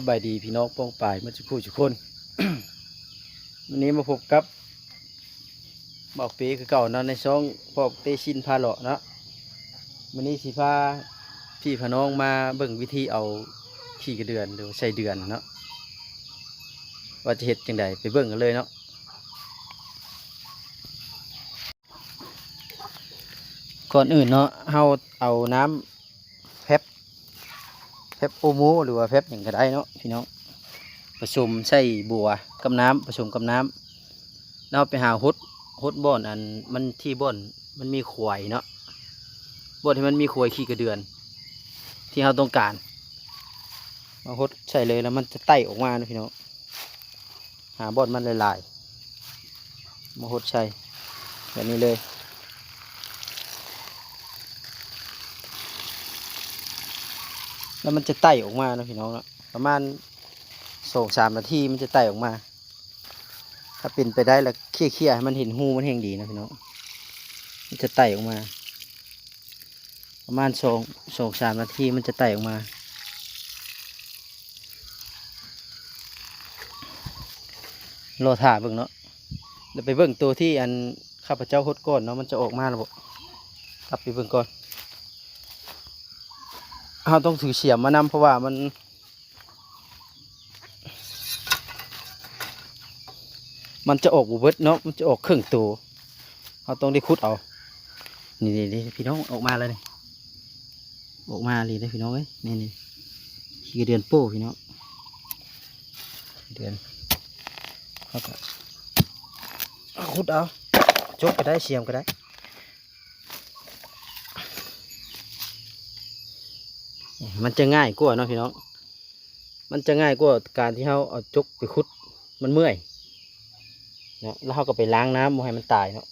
สบายดีพี่น้องป้องปายมาจุคู่จุกคนวันนี้มาพบกับบอกปีคือเก่านะในช่องพอกเตชินพาเลาะเนะวันนี้สิพาพี่พน้องมาเบิ่งวิธีเอาขี้กระเดือนหรือว่าใส่เดือนเนาะว่าจะเห็ดจังใดไปเบิ่งกันเลยเนาะก่อนอื่นเนาะเฮาเอาน้ำ เพปโอโมหรือว่าเพปอย่างก็ได้เนาะพี่น้องผสมใส่บัวกับน้ำผสมกับน้ำแล้วเราไปหาฮดฮดบ่อนอันมันที่บ่อนมันมีขวายเนาะบ่อนที่มันมีขวายขี้กระเดือน ที่เราต้องการมาฮดใส่เลยแล้วมันจะไต่ออกมานะพี่น้องหาบ่อนมันหลายๆมาฮดใส่แบบนี้เลย แล้วมันจะไต่ออกมานะพี่น้องนะประมาณสองสามนาทีมันจะไต่ออกมา ถ้าเป็นไปได้แล้วเคี่ยๆให้มันเห็นหูมันแห้งดีนะพี่น้องมันจะไต่ออกมา ประมาณสองสองสามนาทีมันจะไต่ออกมารอถ่าเบิ่งเนาะเดี๋ยวไปเบิ่งตัวที่อันข้าพเจ้าฮดก่อนเนาะมันจะออกมาแล้วบ่กลับไปเบิ่งก่อน เราต้องถือเสียมมานำเพราะว่ามัน มันจะออกบุเบิดเนาะมันจะออกครึ่งตัวเราต้องได้คุดเอา นี่นี่นพี่น้องออกมาแล้วนี่ออกมาเลยได้อพี่น้องเอ้ยนี่นี่ขี้เดือนโป้พี่น้องเดือนเขาก็เอาคุดเอาจกก็ได้เสียมก็ได้ มันจะง่ายกว่าเนาะพี่น้อง มันจะง่ายกว่าการที่เราเอาจุกไปคุดมันเมื่อยเนาะแล้วเราก็ไปล้างน้ำบ่ให้มันตายเนาะ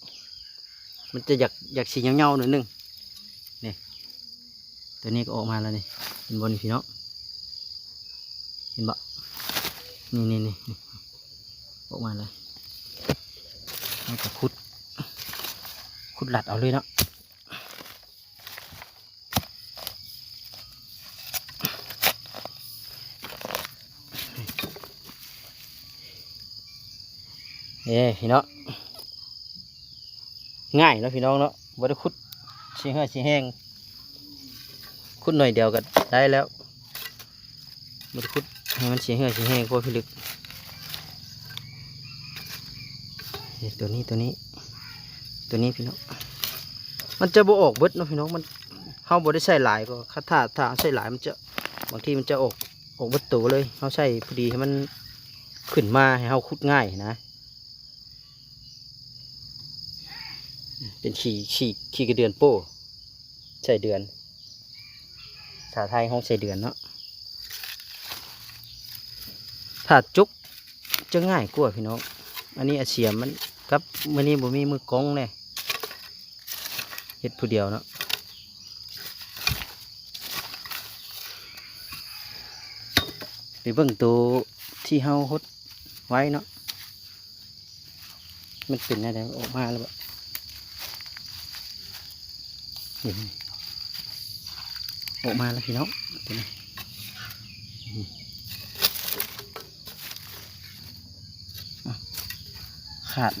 มันจะอยากอยากสีเงาๆหน่อยหนึงนี่ตัวนี้ก็ออกมาแล้วนี่เห็นบนพี่น้องเห็นบะนี่นี่นี่นี่ออกมาเลยแล้วก็คุด คุดหลัดเอาเลยเนาะ เอ้พี่น้องง่ายเนาะพี่น้องเนาะบ่ได้ขุดชี้เหือชี้แห้งขุดหน่อยเดียวก็ได้แล้วบ่ได้ขุดให้มันชี้เหือชี้แห้งพราะพิลึกตัวนี้ตัวนี้ ตัวนี้พี่น้องมันจะบออกเบิดเนาะพี่น้องมันเฮาบ่ได้ใส่หลายก็ถ้าถ้าถ้าใส่หลายมันจะบางทีมันจะออกออกเบิดตัวเลยเฮาใส่พอดีให้มันขึ้นมาให้เฮาขุดง่ายนะ เป็นขี่ขี่ขี่กระเดือนโป้ใส่เดือนภาไทยห้องใส่เดือนเนาะถ้าจุกจะง่ายกว่าพี่น้อง อันนี้อาเสียมมันกับมือนี้บ่มีมือกองเนี่ยเฮ็ดผู้เดียวเนาะไปเบิ่งตัวที่เฮาฮดไว้เนาะมันเป็นอะไรออกมาแล้วบ่ นี่ออกมาแล้วพี่น้องตัวนี้ขาด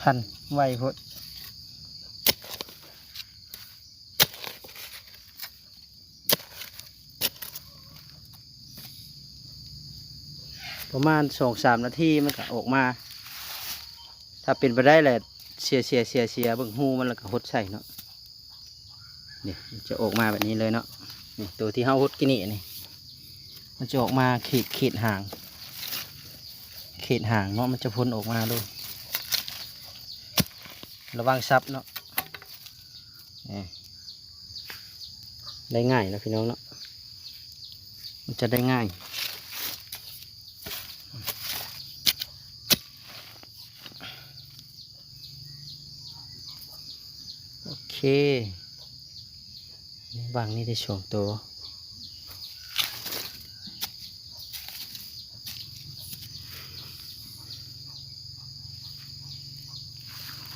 ทันไวโพด ประมาณสองสามนาทีมันก็ออกมา ถ้าเป็นไปได้แหละเสียเสียเสียเสียเบิ่งหูมันแล้วก็หดใส่เนาะนี่จะออกมาแบบนี้เลยเนาะนี่ตัวที่เฮาหดกินนี่นี่มันจะออกมาขีดขีดห่าง ขีดห่างเนาะมันจะพ้นออกมาด้วยระวังซับเนาะได้ง่ายนะพี่น้องเนาะมันจะได้ง่าย วางนี่ได้สองตัว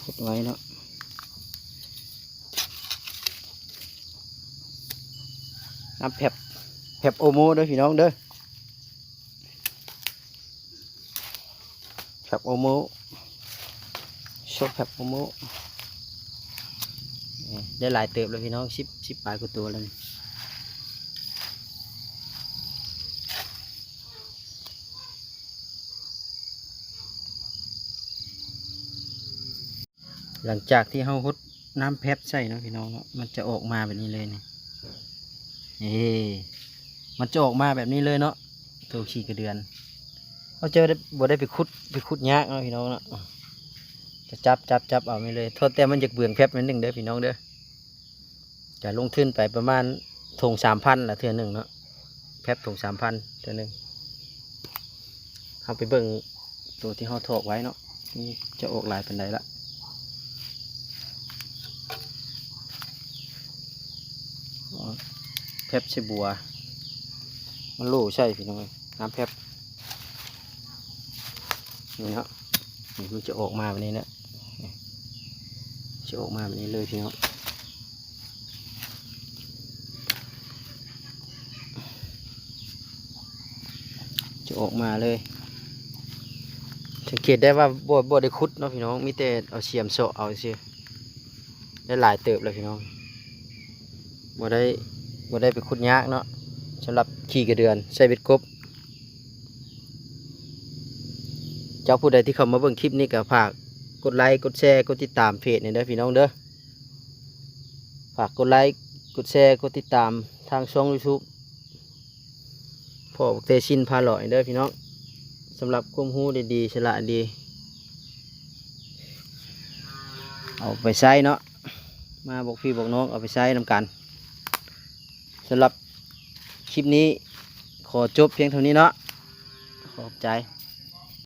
ขุดไว้เนาะน้ำแผบแผบโอโมด้วยพี่น้องเด้อแผบโอโมชกแผบโอโม ได้หลายเติบเลยพี่น้องชิปชิปปลายกว่าตัวแล้วหลังจากที่เฮาฮดน้ำแพบใส่เนาะพี่น้องมันจะออกมาแบบนี้เลยนี่นี่มันจะออกมาแบบนี้เลยเนาะตัวขี้กระเดือนเราเจอได้บ่ได้ไปขุดไปขุดยากเนาะพี่น้องเนาะ จะจับจับจับเอาไม่เลยโทษแต่มันจะเบื่องแพบนิดหนึ่งเด้อพี่น้องเด้อจะลงทุนไปประมาณถงสามพันละเทือหนึ่งเนาะแพบถงสามพันเทือหนึ่งเอาไปเบิ่งตัวที่เขาถอกไว้เนาะนี่จะออกลายเป็นไรละแพบใช่บัว มันโล่ใช่พี่น้องน้ำแพบนี่ครับนี่มันจะออกมาแบบนี้นะนี่ จะออกมาแบบนี้เลยพี่น้องจะออกมาเลย สังเกตได้ว่าบ่บ่ได้คุดเนาะพี่น้องมีแต่เอาเสียมโซเอาเสียได้หลายเติบเลยพี่น้องบ่ได้บ่ได้ไปขุดยากเนาะสำหรับขี่กระเดือนใส่เบ็ดกบเจ้าผู้ใดที่เข้ามาเบิ่งคลิปนี้ก็ฝาก กดไลค์กดแชร์กดติดตามเพจเนี่เด้อพี่น้องเด้อฝากกดไลค์กดแชร์กดติดตามทางช่อง YouTube พ่อบอกเตชินพาหล่อยเด้อพี่น้องสำหรับความรู้ดีๆฉลาดดี เอาไปใช้เนาะมาบอกพี่บอกน้องเอาไปใช้นำกันสำหรับคลิปนี้ขอจบเพียงเท่านี้เนาะขอบใจ